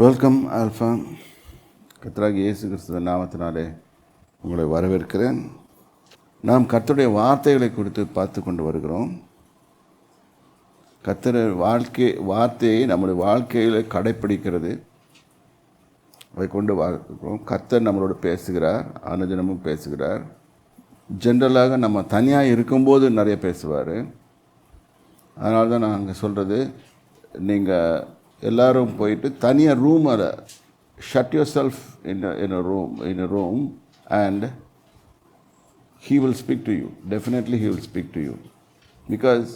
Welcome alpha கர்த்தராகி இயேசு கிறிஸ்துவ நாமத்தினாலே உங்களை வரவேற்கிறேன். நாம் கத்தருடைய வார்த்தைகளை குறித்து பார்த்து கொண்டு வருகிறோம். கத்தர் வாழ்க்கை வார்த்தையை நம்முடைய வாழ்க்கையில் கடைப்பிடிக்கிறது. அதை கொண்டு வாழ்க்கிறோம் கத்தர் நம்மளோட பேசுகிறார் அனுதினமும் பேசுகிறார். ஜென்ரலாக நம்ம தனியாக இருக்கும்போது நிறைய பேசுவார். அதனால தான் நான் அங்கே சொல்கிறது நீங்கள் எல்லோரும் போயிட்டு தனியாக ரூமில் shut your self in in a room in a room and he will speak to you definitely he will speak to you because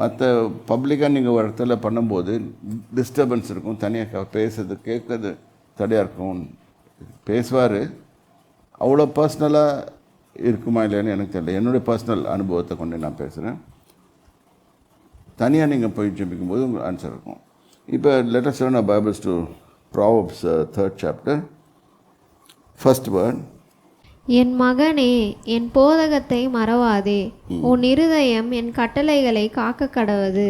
மற்ற பப்ளிக்காக நீங்கள் ஒரு இடத்துல பண்ணும்போது டிஸ்டர்பன்ஸ் இருக்கும். தனியாக பேசுறது கேட்குறது தடையாக இருக்கும். பேசுவார். அவ்வளோ பர்சனலாக இருக்குமா இல்லையான்னு எனக்கு தெரியல. என்னுடைய பர்சனல் அனுபவத்தை கொண்டு நான் பேசுகிறேன் தனியாக நீங்கள் போய் ஜெபிக்கும் போது உங்களுக்கு ஆன்சர் இருக்கும். இப்போ let's seven Bibles to Proverbs third chapter first word என் மகனே என் போதகத்தை மறவாதே. உன் இருதயம் என் கட்டளைகளை காக்க கடவது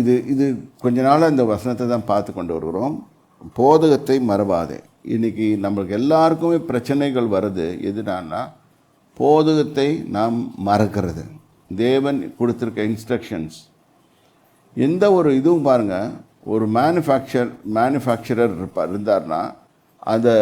இது இது கொஞ்ச நாளாக இந்த வசனத்தை தான் பார்த்து கொண்டு வருகிறோம். போதகத்தை மறவாதே. இன்றைக்கி நம்மளுக்கு எல்லாருக்குமே பிரச்சனைகள் வருது. எதுனான்னா போதகத்தை நாம் மறக்கிறது. தேவன் கொடுத்துருக்க இன்ஸ்ட்ரக்ஷன்ஸ் எந்த ஒரு இதுவும் பாருங்கள் ஒரு மேனுஃபேக்சர் மேனுஃபேக்சரர் இருப்பார் இருந்தார்னா அதை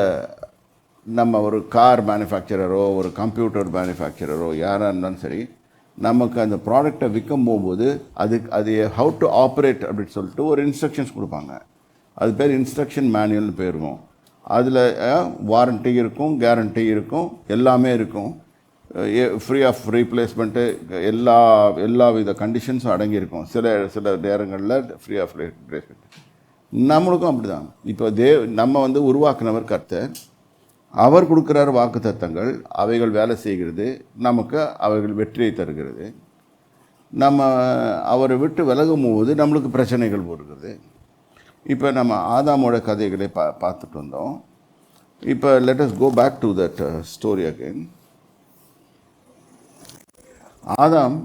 நம்ம ஒரு கார் மேனுஃபேக்சரரோ ஒரு கம்ப்யூட்டர் மேனுஃபேக்சரரோ யாராக இருந்தாலும் சரி நமக்கு அந்த ப்ராடக்டை விற்கும் போகும்போது அதுக்கு அது ஹவு டு ஆப்ரேட் அப்படின்னு சொல்லிட்டு ஒரு இன்ஸ்ட்ரக்ஷன்ஸ் கொடுப்பாங்க. அது பேர் இன்ஸ்ட்ரக்ஷன் மேனுவல்னு போயிருவோம் அதில் வாரண்ட்டி இருக்கும் கேரண்ட்டி இருக்கும் எல்லாமே இருக்கும். ஃப்ரீ ஆஃப் ரீப்ளேஸ்மெண்ட்டு எல்லா எல்லா வித கண்டிஷன்ஸும் அடங்கியிருக்கும். சில சில நேரங்களில் ஃப்ரீ ஆஃப் ரீப்ளேஸ்மெண்ட் நம்மளுக்கும் அப்படி தான் இப்போ தேவ் நம்ம வந்து உருவாக்குனவர் கர்த்தர். அவர் கொடுக்குறார் வாக்கு தத்தங்கள் அவைகள் வேலை செய்கிறது. நமக்கு அவைகள் வெற்றியை தருகிறது. நம்ம அவரை விட்டு விலகும் போது நம்மளுக்கு பிரச்சனைகள் வருகிறது. இப்போ நம்ம ஆதாமோட கதைகளை பா பார்த்துட்டு வந்தோம். இப்போ let us go back to that story again ஆதாம்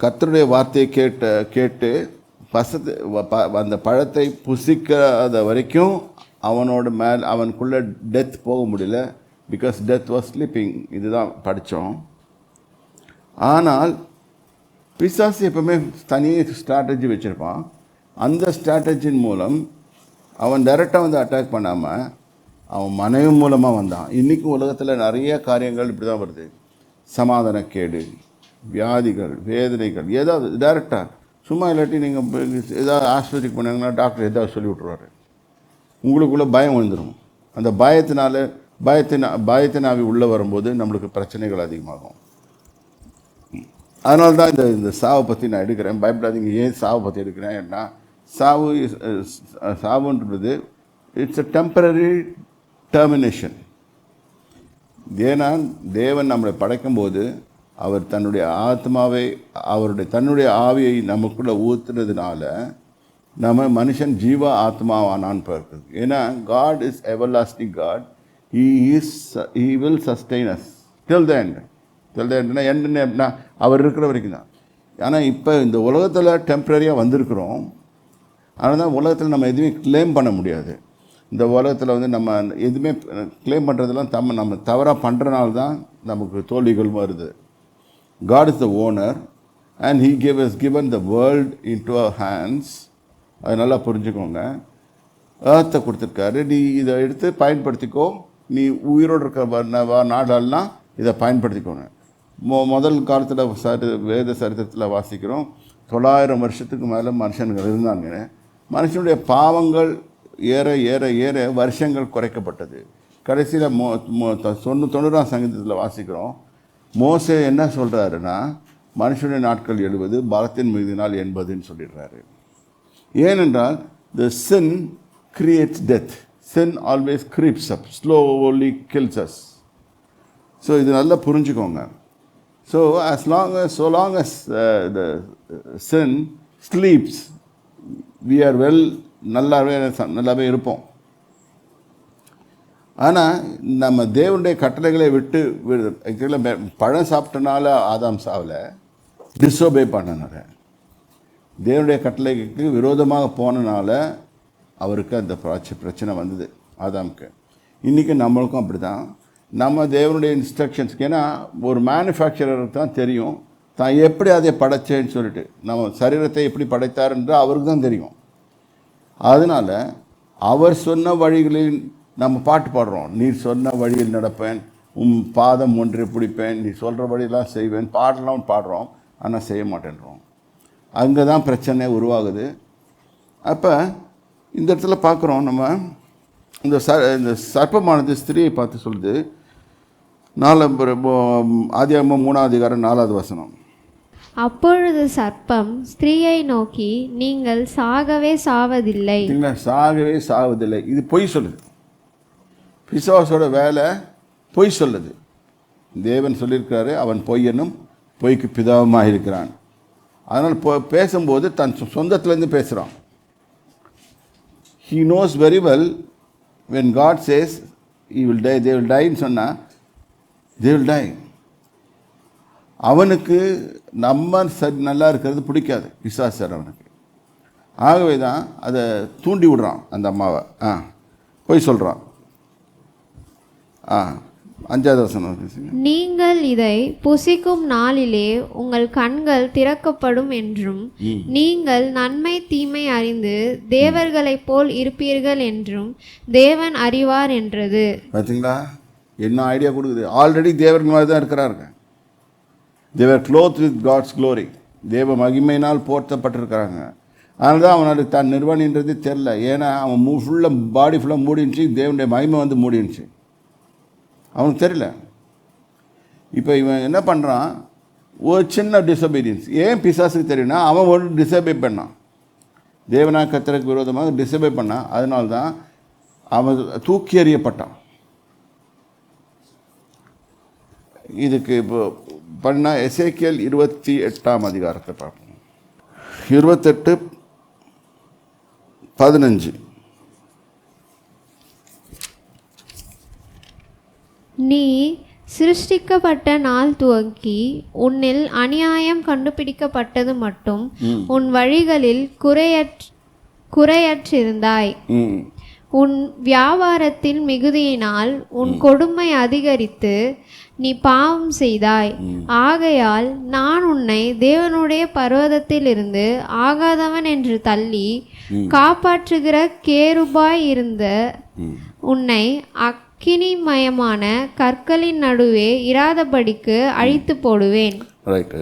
கத்தருடைய வார்த்தையை கேட்ட கேட்டு பசத்து வ- ப- அந்த பழத்தை புசிக்காத வரைக்கும் அவனோட மேல் அவனுக்குள்ளே டெத் போக முடியல. பிகாஸ் டெத் வாஸ் ஸ்லீப்பிங் இதுதான் படித்தோம் ஆனால் பிசாசு எப்பவுமே தனி ஸ்ட்ராட்டஜி வச்சுருப்பான். அந்த ஸ்ட்ராட்டஜின் மூலம் அவன் டைரெக்டாக வந்து அட்டாக் பண்ணாமல் அவன் மனைவி மூலமாக வந்தான். இன்றைக்கும் உலகத்தில் நிறைய காரியங்கள் இப்படி தான் வருது. சமாதானக்கேடு வியாதிகள் வேதனைகள் ஏதாவது டைரெக்டாக சும்மா இல்லாட்டி நீங்கள் ஏதாவது ஆஸ்பத்திரிக்கு போனாங்கன்னா டாக்டர் ஏதாவது சொல்லி விட்ருவாரு உங்களுக்குள்ளே பயம் வந்துடும் அந்த பயத்தினால பயத்தின் பயத்தினாவி உள்ளே வரும்போது நம்மளுக்கு பிரச்சனைகள் அதிகமாகும். அதனால தான் இந்த இந்த சாவை பற்றி நான் எடுக்கிறேன். பயப்படாதீங்க. ஏன் சாவை பற்றி எடுக்கிறேன்? ஏன்னா சாவு சாவுன்றது இட்ஸ் அ டெம்பரரி டெர்மினேஷன் ஏன்னா தேவன் நம்மளை படைக்கும்போது அவர் தன்னுடைய ஆத்மாவை அவருடைய தன்னுடைய ஆவியை நமக்குள்ளே ஊத்துனதுனால நம்ம மனுஷன் ஜீவ ஆத்மாவானான்னு பிறக்குது ஏன்னா God is everlasting God he is he will sustain us till the end till the எண்ட்னா எண்டுன்னு எப்படின்னா அவர் இருக்கிற வரைக்கும் தான். ஆனால் இப்போ இந்த உலகத்தில் டெம்ப்ரரியாக வந்திருக்கிறோம். அதனால தான் உலகத்தில் நம்ம எதுவுமே க்ளைம் பண்ண முடியாது. இந்த உலகத்தில் வந்து நம்ம எதுவுமே க்ளைம் பண்ணுறதெல்லாம் தம்ம நம்ம தவறாக பண்ணுறனால தான் நமக்கு தோல்விகள் வருது. God is the owner and he give is given the world in to our hands அது நல்லா புரிஞ்சுக்கோங்க. ஏர்த்தை கொடுத்துருக்காரு. நீ இதை எடுத்து பயன்படுத்திக்கோ. நீ உயிரோடு இருக்க வ- ந- நாடெல்லாம் இதை பயன்படுத்திக்கோங்க. மொ முதல் காலத்தில் சரி வேத சரித்திரத்தில் வாசிக்கிறோம். தொள்ளாயிரம் வருஷத்துக்கு மேலே மனுஷன்கள் இருந்தாங்க. மனுஷனுடைய பாவங்கள் ஏற ஏற ஏற வருஷங்கள் குறைக்கப்பட்டது. கடைசியில் மோ மோ- தொண்ணூ தொண்ணூறாம் சங்கீதத்தில் வாசிக்கிறோம். மோசே என்ன சொல்கிறாருன்னா மனுஷனுடைய நாட்கள் எழுபது பலத்தின் மீதினால் எண்பதுன்னு சொல்லிடுறாரு. ஏனென்றால் the sin creates death sin always creeps up slowly kills us so இது நல்லா புரிஞ்சுக்கோங்க. So as long as so long as the sin sleeps we are well நல்லாவே நல்லாவே இருப்போம். ஆனால் நம்ம தேவனுடைய கட்டளைகளை விட்டு பழம் சாப்பிட்டனால ஆதாம் சாவலை டிஸ்ஓபே பண்ணனால தேவனுடைய கட்டளைக்கு விரோதமாக போனனால அவருக்கு அந்த பிரச்சனை வந்தது ஆதாமுக்கு. இன்றைக்கி நம்மளுக்கும் அப்படி தான் நம்ம தேவனுடைய இன்ஸ்ட்ரக்ஷன்ஸ்க்கு ஏன்னா ஒரு மேனுஃபேக்சரருக்கு தான் தெரியும் தான் எப்படி அதை படைச்சேன்னு சொல்லிட்டு நம்ம சரீரத்தை எப்படி படைத்தாருன்ற அவருக்கு தான் தெரியும். அதனால் அவர் சொன்ன வழிகளில் நம்ம பாட்டு பாடுறோம். நீர் சொன்ன வழியில் நடப்பேன் உம் பாதம் ஒன்று பிடிப்பேன் நீ சொல்கிற வழியெல்லாம் செய்வேன் பாடலாம் பாடுறோம் ஆனால் செய்ய மாட்டேன்றோம். அங்கே தான் பிரச்சனை உருவாகுது. அப்போ இந்த இடத்துல பார்க்குறோம் நம்ம இந்த ச இந்த சர்ப்பமானது ஸ்திரியை பார்த்து சொல்லுது. நாலு ஆதியாகமம் மூணாவது அதிகாரம் நாலாவது வசனம். அப்பொழுது சர்ப்பம் ஸ்திரீயை நோக்கி நீங்கள் சாகவே சாவதில்லை. சாகவே சாவதில்லை. இது பொய் சொல்லுது. பிசாசோட வேலை பொய் சொல்லுது. தேவன் சொல்லியிருக்கிறாரு அவன் பொய்யனும் பொய்க்கு பிதாவுமாக இருக்கிறான். அதனால் இப்போ பேசும்போது தன் சொந்தத்துலேருந்து பேசுகிறான் he knows very well when God says he will die they will டைன்னு சொன்னால் தே வில் டை அவனுக்கு நம்ம சரி நல்லா இருக்கிறது பிடிக்காது. பிசாசர் அவனுக்கு. ஆகவே தான் அதை தூண்டி விடுறான் அந்த அம்மாவை. ஆ போய் சொல்கிறான் ஆ அஞ்சாவது வசனம் நீங்கள் இதை புசிக்கும் நாளிலே உங்கள் கண்கள் திறக்கப்படும் என்றும் நீங்கள் நன்மை தீமை அறிந்து தேவர்களைப் போல் இருப்பீர்கள் என்றும் தேவன் அறிவார் என்றது. பார்த்தீங்களா என்ன ஐடியா கொடுக்குது? ஆல்ரெடி தேவர்கள் மாதிரி தான் இருக்கிறாருங்க. They are clothed with God's glory தேவ மகிமையினால் போர்த்தப்பட்டிருக்கிறாங்க. அதனால தான் அவனுக்கு தான் நிர்வாணின்றது தெரில ஏன்னா அவன் மூ ஃபுல்லாக பாடி ஃபுல்லாக மூடிருந்துச்சு தேவனுடைய மகிமை வந்து மூடிருந்துச்சு. அவனுக்கு தெரியல. இப்போ இவன் என்ன பண்ணுறான் ஒரு சின்ன டிசபீரியன்ஸ் ஏன் பிசாசுக்கு தெரியும்னா அவன் ஒரு டிசபே பண்ணான். தேவனா கத்திரக்கு விரோதமாக டிசபே பண்ணான். அதனால தான் அவன் தூக்கி எறியப்பட்டான். இதுக்கு இப்போ பண்ணால் எசேக்கியல் இருபத்தி எட்டாம் அதிகாரத்தை பார்ப்போம் இருபத்தெட்டு பதினஞ்சு நீ சிருஷ்டிக்கப்பட்ட நாள் துவக்கி உன்னில் அநியாயம் கண்டுபிடிக்கப்பட்டது மட்டும் உன் வழிகளில் குறையற் குறையற்றிருந்தாய் உன் வியாபாரத்தின் மிகுதியினால் உன் கொடுமை அதிகரித்து நீ பாவம் செய்தாய். ஆகையால் நான் உன்னை தேவனுடைய பர்வதத்திலிருந்து ஆகாதவன் என்று தள்ளி காப்பாற்றுகிற கேருபாய் இருந்த உன்னை அக்கினிமயமான கற்களின் நடுவே இராதபடிக்கு அழித்து போடுவேன். ரைட்டு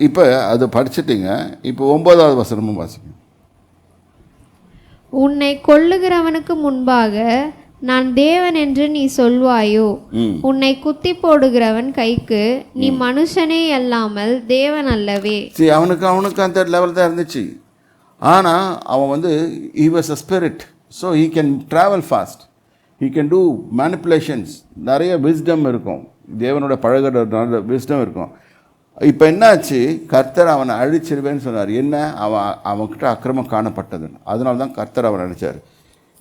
இப்போ அது படிச்சிட்டிங்க. இப்போ ஒன்பதாவது வசனமும் வாசிங்க. உன்னை கொல்லுகிறவனுக்கு முன்பாக நான் தேவன் என்று நீ சொல்வாயோ? உன்னை குத்தி போடுகிறவன் கைக்கு நீ மனுஷனே அல்லாமல் தேவன் அல்லவே. சரி அவனுக்கு அவனுக்கு அந்த லெவல் தான் இருந்துச்சு. ஆனால் அவன் வந்து he was a spirit. So he can travel fast he can do manipulations நிறைய விஸ்டம் இருக்கும். தேவனோட பழகுற நல்ல விஸ்டம் இருக்கும். இப்போ என்னாச்சு? கர்த்தர் அவனை அழிச்சிருவேன்னு சொன்னார். என்ன? அவன் அவன்கிட்ட அக்கிரமம் காணப்பட்டதுன்னு. அதனால தான் கர்த்தர் அவனை அழிச்சார்.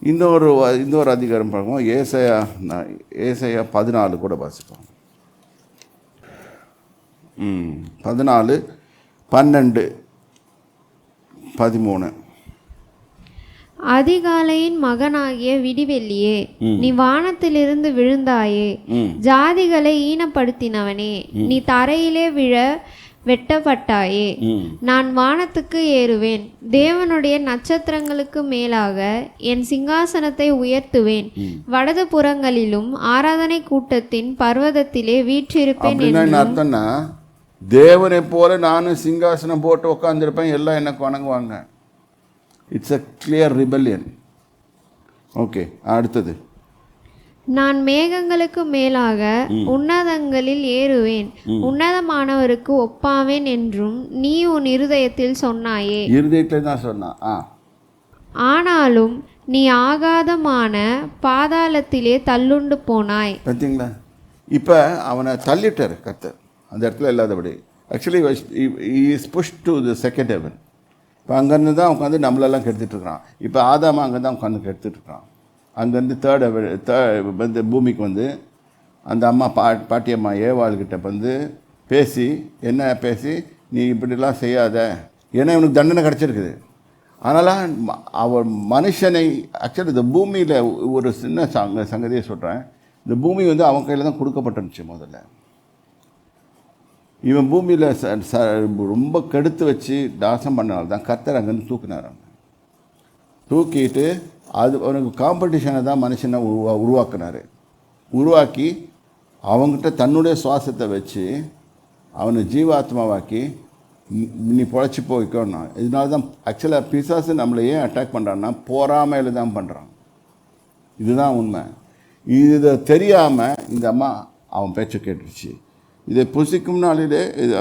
இன்னொரு இன்னொரு அதிகாரம் பார்க்கும்போது ஏசையா ஏசையா பதினாலு கூட வாசிப்போம். ம் பதினாலு பன்னெண்டு பதிமூணு. அதிகாலையின் மகனாகிய விடிவெள்ளியே நீ வானத்திலிருந்து விழுந்தாயே ஜாதிகளை ஈனப்படுத்தினவனே நீ தரையிலே விழ வெட்டப்பட்டாயே. நான் வானத்துக்கு ஏறுவேன். தேவனுடைய நட்சத்திரங்களுக்கு மேலாக என் சிங்காசனத்தை உயர்த்துவேன். வடது புறங்களிலும் ஆராதனை கூட்டத்தின் பர்வதத்திலே வீற்றிருப்பேன் என்ன அர்த்தம்னா தேவனை போல நானும் சிங்காசனம் போட்டு உட்காந்துருப்பேன் எல்லாம் எனக்கு வணங்குவாங்க. It's a clear rebellion okay அடுத்தது. நான் மேகங்களுக்கு மேலாக உன்னதங்களில் ஏறுவேன். உன்னதமானவருக்கு ஒப்பாவேன் என்றும் நீ உன் இருதயத்தில் சொன்னாயே. இருதயத்தில் தான் சொன்னான் ஆனாலும் நீ ஆகாதமான பாதாளத்திலே தள்ளுண்டு போனாய். பார்த்தீங்களா இப்போ அவனை தள்ளிட்டார் கர்த்தர். அந்த இடத்துல இல்லாதபடி. Actually is push to the second heaven இப்போ அங்கேருந்து தான் உட்காந்து நம்மளெல்லாம் கெடுத்துட்டு இருக்கிறான். இப்போ ஆதாமா அங்கே தான் உட்காந்து கெடுத்துட்டு இருக்கான் அங்கேருந்து தேர்ட் வந்து பூமிக்கு வந்து அந்த அம்மா பா பாட்டியம்மா ஏவாள்கிட்ட வந்து பேசி என்ன பேசி நீ இப்படிலாம் செய்யாத. ஏன்னா இவனுக்கு தண்டனை கிடச்சிருக்குது. அதனால் அவர் அவன் மனுஷனை ஆக்சுவலி இந்த பூமியில் ஒரு சின்ன சங்க சங்கதியை சொல்கிறேன் இந்த பூமி வந்து அவன் கையில் தான் கொடுக்கப்பட்டுருந்துச்சு முதல்ல. இவன் பூமியில் ச ச ரொம்ப கெடுத்து வச்சு தாசம் பண்ணனால தான் கர்த்தர் அங்கேருந்து தூக்கினார் தூக்கிட்டு அது அவனுக்கு காம்படிஷனை தான் மனுஷனை உருவா உருவாக்குனார். உருவாக்கி அவங்ககிட்ட தன்னுடைய சுவாசத்தை வச்சு அவனை ஜீவாத்மாவாக்கி நீ- பொழைச்சி போய்க்கணும் இதனால தான் ஆக்சுவலாக பிசாசு நம்மளை ஏன் அட்டாக் பண்ணுறான்னா போராமையில் தான் பண்ணுறான் இதுதான் உண்மை. இதை தெரியாமல் இந்த அம்மா அவன் பேச்சை கேட்டுருச்சு. இதை புசிக்கும் நாளிலே இது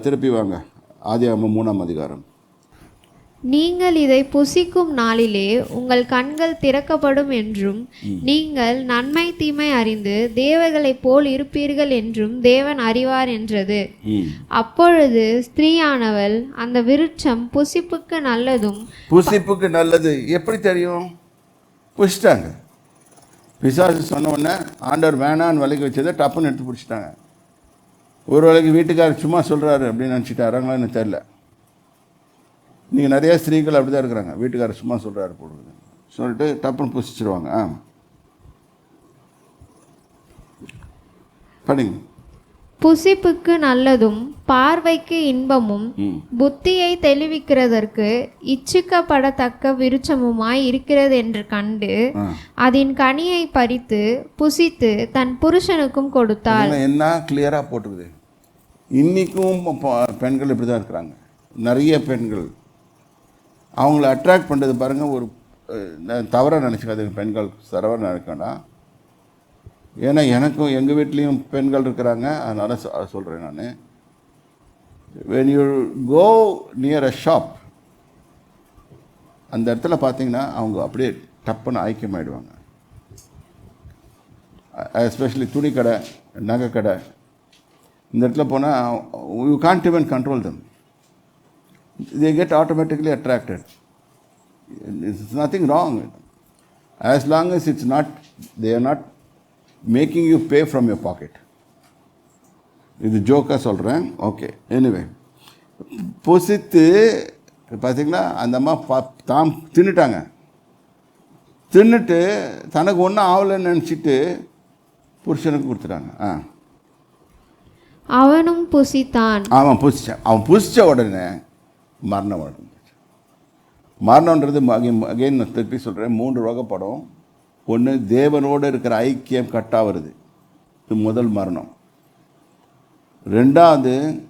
திருப்பி வாங்க. ஆதி அம்மா மூணாம் அதிகாரம். நீங்கள் இதை புசிக்கும் நாளிலே உங்கள் கண்கள் திறக்கப்படும் என்றும் நீங்கள் நன்மை தீமை அறிந்து தேவர்களைப் போல் இருப்பீர்கள் என்றும் தேவன் அறிவார் என்றது. அப்பொழுது ஸ்திரீயானவள் அந்த விருட்சம் புசிப்புக்கு நல்லதும் புசிப்புக்கு நல்லது. எப்படி தெரியும்? புசிட்டாங்க பிசாசு சொன்ன உடனே ஆண்டவர் வேணான்னு விலைக்கு வச்சதை டப்புன்னு எடுத்து பிடிச்சிட்டாங்க. ஒரு வேளைக்கு வீட்டுக்காரர் சும்மா சொல்கிறாரு அப்படின்னு நினச்சிட்டாராங்களா எனக்கு தெரில நீங்கள் நிறைய ஸ்திரீகள் அப்படி தான் இருக்கிறாங்க. வீட்டுக்காரர் சும்மா சொல்கிறாரு போடுறது சொல்லிட்டு டப்புன்னு புசிச்சிருவாங்க. ஆ. படிங்க. புசிப்புக்கு நல்லதும் பார்வைக்கு இன்பமும் புத்தியை தெளிவிக்கிறதற்கு இச்சிக்கப்படத்தக்க விருட்சமுமாய் இருக்கிறது என்று கண்டு அதன் கனியை பறித்து புசித்து தன் புருஷனுக்கும் கொடுத்தாள். என்ன கிளியராக போட்டுக்குது. இன்றைக்கும் பெண்கள் இப்படி தான் இருக்கிறாங்க. நிறைய பெண்கள். அவங்கள அட்ராக்ட் பண்ணுறது பாருங்கள் ஒரு தவறாக நினச்சிக்காதுங்க பெண்கள் தவறாக நினைக்கண்டா ஏன்னா எனக்கும் எங்கள் வீட்லேயும் பெண்கள் இருக்கிறாங்க அதனால் சொல்கிறேன் நான். When you go near a shop அந்த இடத்துல பார்த்தீங்கன்னா அவங்க அப்படியே டப்புன்னு ஐக்கியமாயிடுவாங்க எஸ்பெஷலி துணி கடை நகை கடை. இந்த இடத்துல போனால் you can't even control them they get automatically attracted. It's nothing wrong as long as it's not they are not making you pay from your pocket. இது ஜோக்காக சொல்கிறேன் ஓகே எனிவே புசித்து பார்த்தீங்களா அந்த அம்மா பா தாம் தின்னுட்டாங்க. தின்னுட்டு தனக்கு ஒன்றும் ஆகலைன்னு நினச்சிட்டு புருஷனுக்கு கொடுத்துட்டாங்க. ஆ. அவனும் புசித்தான். அவன் புசிச்சான். அவன் புசித்த உடனே மரணம் அடைஞ்சிச்சு. மரணன்றது அகைன் நான் திருப்பி சொல்கிறேன் மூன்று வகைப்படும் ஒன்று தேவனோடு இருக்கிற ஐக்கியம் கட்டாக வருது. இது முதல் மரணம். ரெண்டாவது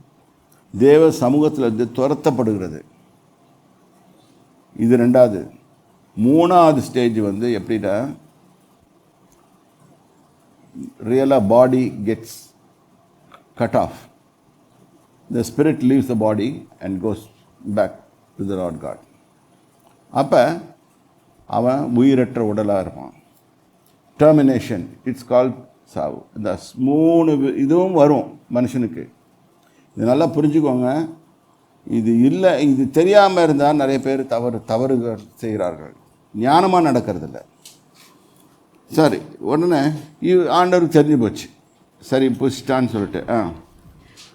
தேவ சமூகத்தில் இருந்து துரத்தப்படுகிறது. இது ரெண்டாவது. மூணாவது ஸ்டேஜ் வந்து எப்படின்னா ரியலாக body gets cut off the spirit leaves the body and goes back to the lord God அப்போ அவன் உயிரற்ற உடலாக இருப்பான். டெர்மினேஷன் இட்ஸ் கால் சாவு. இந்த மூணு இதுவும் வரும் மனுஷனுக்கு. இது நல்லா புரிஞ்சுக்கோங்க. இது இல்லை இது தெரியாமல் இருந்தால் நிறைய பேர் தவறு தவறுகள் செய்கிறார்கள். ஞானமாக நடக்கிறதில்ல. சரி உடனே இவ் ஆண்டவருக்கு தெரிஞ்சு போச்சு. சரி புசிட்டான்னு சொல்லிட்டு ஆ.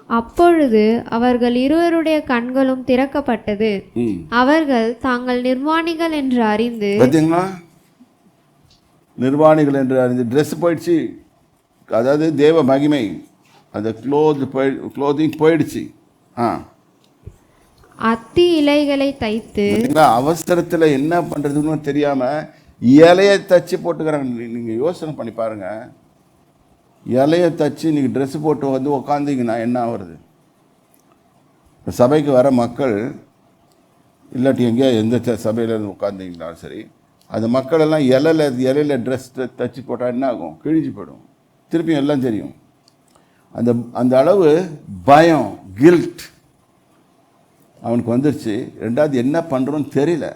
அப்பொழுது அவர்கள் இருவருடைய கண்களும் திறக்கப்பட்டது. அவர்கள் தாங்கள் நிர்வாணிகள் என்று அறிந்து நிர்வாணிகள் என்று அறிந்து ட்ரெஸ் போயிடுச்சு. அதாவது தேவ மகிமை. அந்த க்ளோத் போய் க்ளோதிங் போயிடுச்சு. ஆ. அத்தி இலைகளை தைத்து அவசரத்தில் என்ன பண்ணுறதுன்னு தெரியாமல் இலையை தச்சு போட்டுக்கிறாங்க. நீங்கள் யோசனை பண்ணி பாருங்கள் இலையை தச்சு இன்றைக்கி ட்ரெஸ் போட்டு வந்து உக்காந்திங்கன்னா என்ன ஆகுறது சபைக்கு வர மக்கள் இல்லாட்டி எங்கேயா எந்த சபையிலேருந்து உட்காந்திங்கனாலும் சரி அந்த மக்களெல்லாம் இலையில் இலையில இலையில ட்ரெஸ் தச்சு போட்டால் என்ன ஆகும்? கிழிஞ்சு போயிடும். திருப்பியும் எல்லாம் தெரியும். அந்த அந்த அளவு பயம் கில்ட் அவனுக்கு வந்துருச்சு. ரெண்டாவது என்ன பண்ணுறோன்னு தெரியல.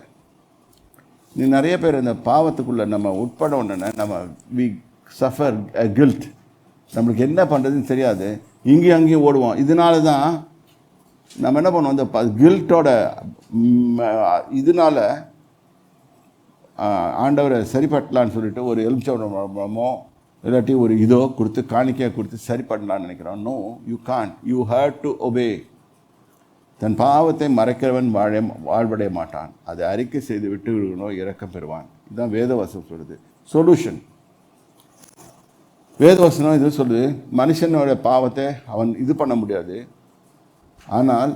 நீ நிறைய பேர் இந்த பாவத்துக்குள்ளே நம்ம உட்பட உடனே நம்ம வி சஃபர் கில்ட் நம்மளுக்கு என்ன பண்ணுறதுன்னு தெரியாது. இங்கேயும் அங்கேயும் ஓடுவோம். இதனால தான் நம்ம என்ன பண்ணுவோம்? இந்த கில்ட்டோட இதனால ஆண்டவரை சரிப்பட்டலான்னு சொல்லிட்டு ஒரு எலுமிச்சமோ இல்லாட்டி ஒரு இதோ கொடுத்து காணிக்கையாக கொடுத்து சரி பண்ணலான்னு நினைக்கிறோம். No you can you have to obey தன் பாவத்தை மறைக்கிறவன் வாழ வாழ்வடைய மாட்டான். அதை அறிக்கை செய்து விட்டு விடுவனோ இறக்கம் பெறுவான். இதுதான் வேதவசம் சொல்லுது. சொல்யூஷன் வேதவசனம் இது சொல்லுது மனுஷனோட பாவத்தை அவன் இது பண்ண முடியாது. ஆனால்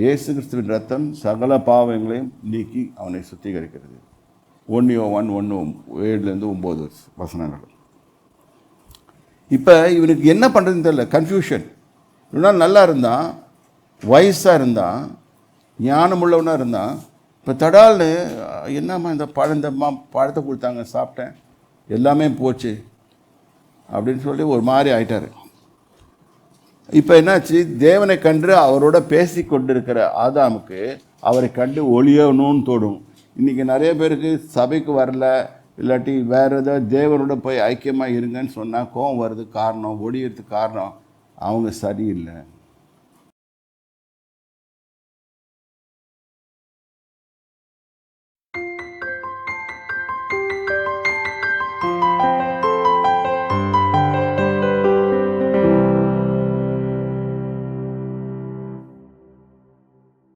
இயேசு கிறிஸ்துவின் ரத்தம் சகல பாவங்களையும் நீக்கி அவனை சுத்திகரிக்கிறது. ஒன்று ஒன் ஒன்று ஏழுலேருந்து ஒம்பது வசனங்கள். இப்போ இவனுக்கு என்ன பண்ணுறதுன்னு தெரியல கன்ஃபியூஷன் இவ்வளோ நாள் நல்லா இருந்தான் வயசாக இருந்தான் ஞானமுள்ளவனாக இருந்தான். இப்போ தடால்னு என்னம்மா இந்த பழம் பழத்தை கொடுத்தாங்க சாப்பிட்டேன். எல்லாமே போச்சு. அப்படின்னு சொல்லி ஒரு மாதிரி ஆயிட்டார். இப்போ என்னாச்சு? தேவனை கண்டு அவரோட பேசி கொண்டிருக்கிற ஆதாமுக்கு அவரை கண்டு ஒளியணும்னு தோடும் இன்றைக்கி நிறைய பேருக்கு சபைக்கு வரல இல்லாட்டி வேறு ஏதாவது தேவனோட போய் ஐக்கியமாக இருங்கன்னு சொன்னால் கோவம் வர்றதுக்கு காரணம் ஒளியறதுக்கு காரணம் அவங்க சரியில்லை.